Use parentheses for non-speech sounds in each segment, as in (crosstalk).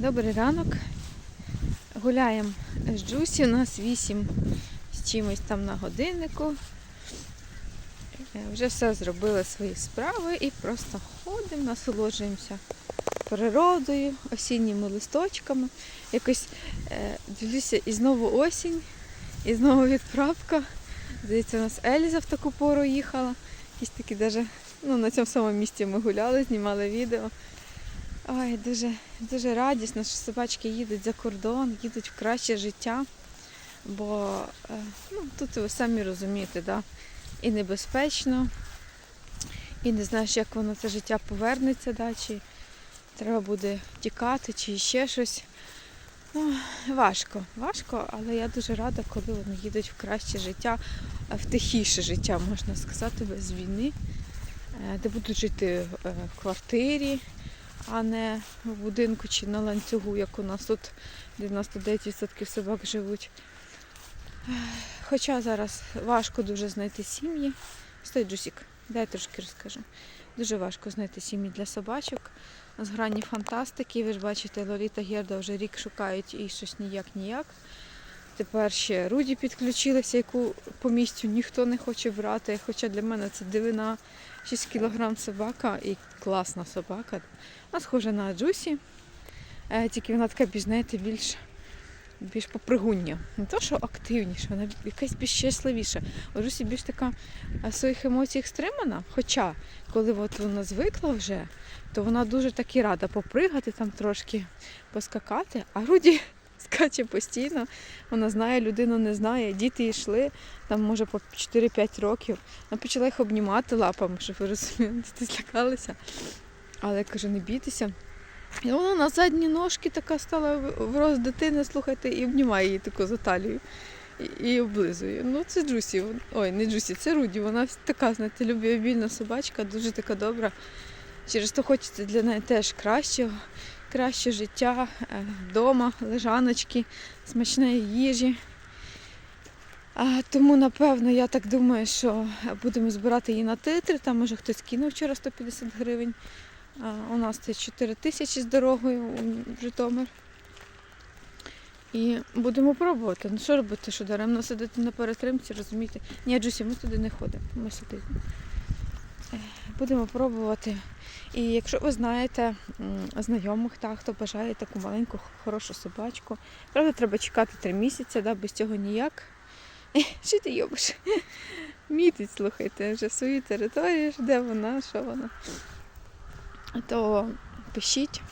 Добрий ранок. Гуляємо з Джусі. У нас 8 з чимось там на годиннику. Е, Вже все зробили свої справи і просто ходимо, насолоджуємося природою, осінніми листочками. Якось е, дивлюся, і знову осінь, і знову відправка. Здається, у нас Ельза в таку пору їхала. Якісь такі даже, ну, на цьому самому місці ми гуляли, знімали відео. Ой, дуже, дуже радісно, що собачки їдуть за кордон, їдуть в краще життя. Бо е, ну, тут ви самі розумієте, да? і небезпечно, і не знаєш, як воно це життя повернеться, да? чи треба буде тікати, чи ще щось. Ну, важко, важко, але я дуже рада, коли вони їдуть в краще життя, е, в тихіше життя, можна сказати, без війни, е, де будуть жити в квартирі, а не в будинку чи на ланцюгу, як у нас тут 99% собак живуть. Хоча зараз важко дуже знайти сім'ї. Стой, Джусік, дай трошки розкажу. Дуже важко знайти сім'ї для собачок. З грані фантастики. Ви ж бачите, Лоліта Герда вже рік шукають і щось ніяк-ніяк. Тепер ще Руді підключилася, яку по місцю ніхто не хоче брати. Хоча для мене це дивина 6 кг собака і класна собака. Вона схожа на Джусі, е, тільки вона така більш, знаєте, більш, більш попригуння. Не то, що активніша, вона якась більш щасливіша. У Джусі більш така е, в своїх емоціях стримана. Хоча, коли от вона звикла вже, то вона дуже таки рада попригати там трошки, поскакати, а Руді скаче постійно. Вона знає, людину не знає. Діти йшли, там може по 4-5 років. Вона почала їх обнімати лапами, щоб ви розуміли, діти злякалися. Але я кажу, не бійтеся. І вона на задні ножки така стала в- рост дитини, слухайте, і обнімає її таку за талію. І, облизує. Ну, це Джусі. Ой, не Джусі, це Руді. Вона така, знаєте, любвеобільна собачка, дуже така добра. Через то хочеться для неї теж кращого, краще життя е, вдома, лежаночки, смачної їжі. Тому, напевно, я так думаю, що будемо збирати її на титри. Там може хтось кинув вчора 150 гривень. У нас це 4 тисячі з дорогою у Житомир. І будемо пробувати. Ну що робити, що даремно сидити на перетримці, розумієте? Ні, Джусі, ми туди не ходимо. Ми сюди. Будемо пробувати. І якщо ви знаєте знайомих, та, хто бажає таку маленьку хорошу собачку, правда, треба чекати три місяці, да, без цього ніяк. (laughs) Що ти йобиш? (laughs) Мітить, слухайте, вже свою територію, ж, де вона, що вона. То пишіть,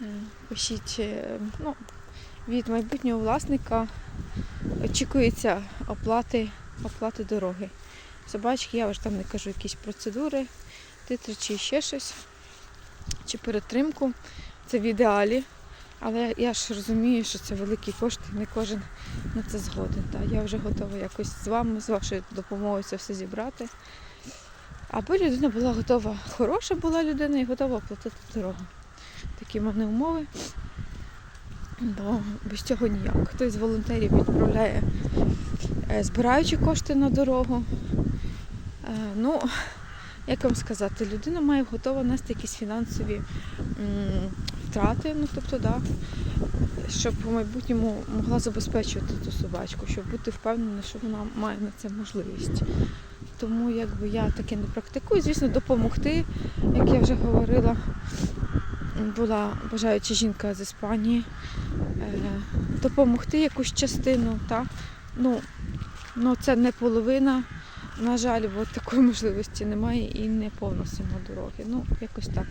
е, пишіть, е, ну, від майбутнього власника очікується оплати, оплати дороги. Собачки, я вже там не кажу якісь процедури, титри чи ще щось, чи перетримку. Це в ідеалі. Але я ж розумію, що це великі кошти, не кожен на це згоден. Та я вже готова якось з вами, з вашою допомогою це все зібрати. Аби людина була готова, хороша була людина і готова оплатити дорогу. Такі в мене умови. Бо без цього ніяк. Хтось з волонтерів відправляє, е, збираючи кошти на дорогу. Е, Ну, (laughs) як вам сказати, людина має готова нести якісь фінансові втрати, ну тобто, да, щоб в майбутньому могла забезпечувати ту собачку, щоб бути впевнена, що вона має на це можливість. Тому якби я таке не практикую. Звісно, допомогти, як я вже говорила, була бажаюча жінка з Іспанії, е, допомогти якусь частину, та? Ну, ну це не половина. На жаль, бо такої можливості немає і не повна сума дороги. Ну, якось так.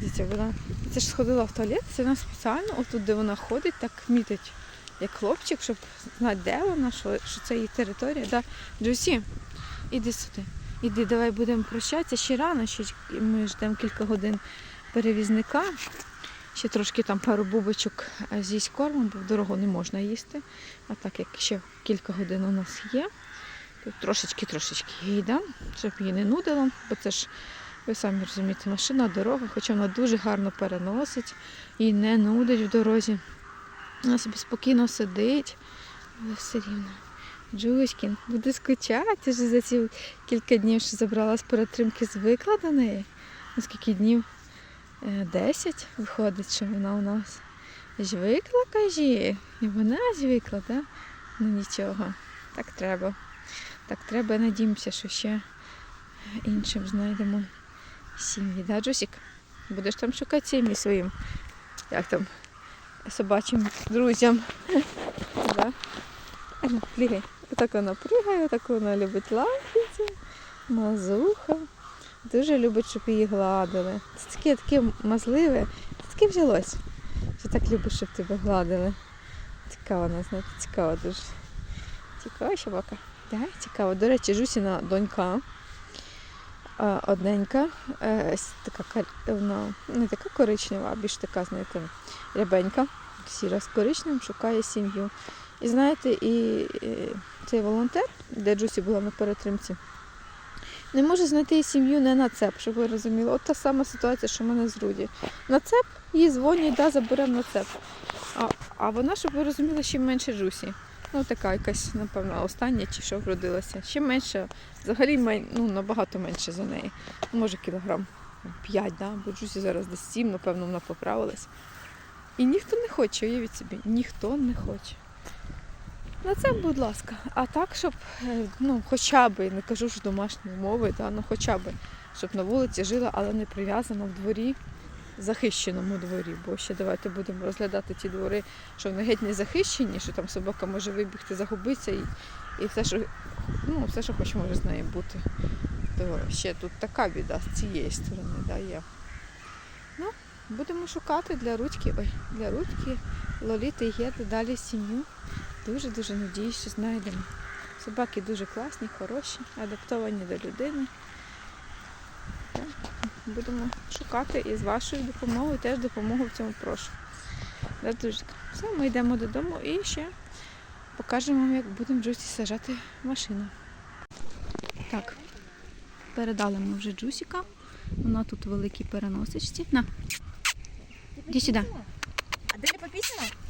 Дивіться, вона це ж сходила в туалет, це вона спеціально, отут, де вона ходить, так мітить, як хлопчик, щоб знати, де вона, що, що це її територія. Да? Джусі, іди сюди. Іди, давай будемо прощатися. Ще рано, ще ми ждемо кілька годин перевізника. Ще трошки там пару бубочок з'їсть кормом, бо в дорогу не можна їсти. А так як ще кілька годин у нас є, трошечки-трошечки їй дам, щоб її не нудило, бо це ж, ви самі розумієте, машина, дорога, хоча вона дуже гарно переносить і не нудить в дорозі. Вона собі спокійно сидить, але все рівно. Джуськін буде скучати вже за ці кілька днів, що забрала з перетримки, звикла до неї. На скільки днів е, 10 виходить, що вона у нас. Звикла, кажі. І вона звикла, так? Ну нічого. Так треба. Так треба, надіємося, що ще іншим знайдемо сім'ї. Да, Джусік? Будеш там шукати сім'ї своїм. Як там? Собачим друзям. (laughs) Да? Плігай. Отак вона пригає, так вона любить лапіться, мазуха. Дуже любить, щоб її гладили. Це таке таке мазливе. Це таке взялось. Що так любить, щоб тебе гладили. Цікава вона, знаєте, цікава дуже. Цікава собака. Так, цікаво. До речі, Жусіна донька. е, Одненька, е, така вона не така коричнева, а більш така, знаєте, рябенька, сіра з коричневим, шукає сім'ю. І знаєте, і цей волонтер, де Джусі була на перетримці, не може знайти сім'ю не на цеп, щоб ви розуміли. От та сама ситуація, що в мене з Руді. На цеп їй дзвонять, да, заберемо на цеп. А, а вона, щоб ви розуміли, ще менше Джусі. Ну, така якась, напевно, остання чи що вродилася. Ще менше, взагалі ну, набагато менше за неї. Ну, Може, кілограм 5, да? бо Джусі зараз десь 7, напевно, вона поправилась. І ніхто не хоче, уявіть собі, ніхто не хоче. На це, будь ласка. А так, щоб, е, ну, хоча б, не кажу ж домашні умови, да, ну хоча б, щоб на вулиці жила, але не прив'язана в дворі, захищеному дворі. Бо ще давайте будемо розглядати ті двори, що вони геть не захищені, що там собака може вибігти, загубитися і, і все, що, ну, все, що хоче, може з нею бути. То ще тут така біда з цієї сторони, да, є. Ну, будемо шукати для ручки, ой, для ручки, Лоліти Геди далі сім'ю. Дуже-дуже надіюсь, що знайдемо. Собаки дуже класні, хороші, адаптовані до людини. Будемо шукати і з вашою допомогою теж допомогу в цьому прошу. Все, ми йдемо додому і ще покажемо вам, як будемо Джусі сажати машину. Так, передали ми вже Джусіка. Вона тут в великій переносичці. На, іди сюди. А де не пописано?